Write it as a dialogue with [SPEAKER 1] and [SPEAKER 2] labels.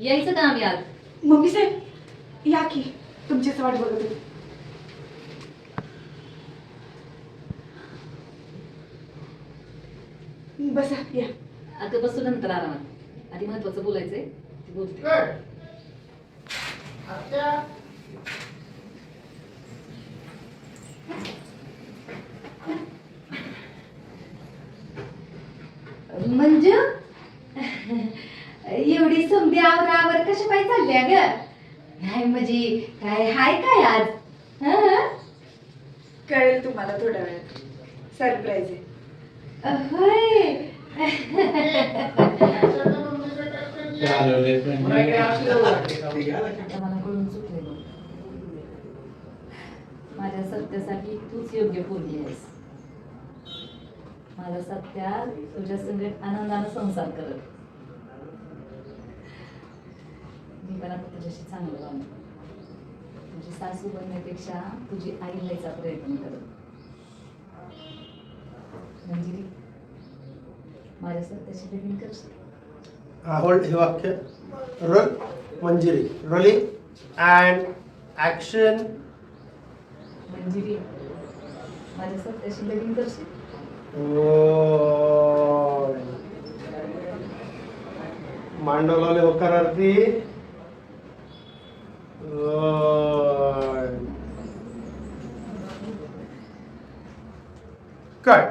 [SPEAKER 1] यायचं का आम्ही आज
[SPEAKER 2] मम्मी साहेब या की तुमचीच वाट बघत होते बसा या.
[SPEAKER 1] अगं बसू नंतर आरामात. आधी महत्वाचं बोलायचंय ती बोलते.
[SPEAKER 3] म्हणजे एवढी समधी आवर आवर कशा पाय चालल्या ग? नाही म्हणजे काय हाय काय आज? हं?
[SPEAKER 2] कळेल तुम्हाला थोड्या वेळात. सरप्राईज आहे.
[SPEAKER 3] होय.
[SPEAKER 1] माझ्या सत्यासाठी तूच योग्य बोलली आहेस. माझा सत्या तुझ्या संगत आनंदानं संसार करत. मी पण आता तुझ्याशी चांगलं वागणार तुझी सासू बनण्यापेक्षा तुझी आई व्हायचा प्रयत्न करत मंजिरी माझ्या सत्याशी लगीन करशील?
[SPEAKER 4] होल्ड हे वाक्य roll Manjiri. Rolling and action
[SPEAKER 1] Manjiri. माझ्या सत्याशी लगीन करशील?
[SPEAKER 4] मांडवलाले rồi. Cẩy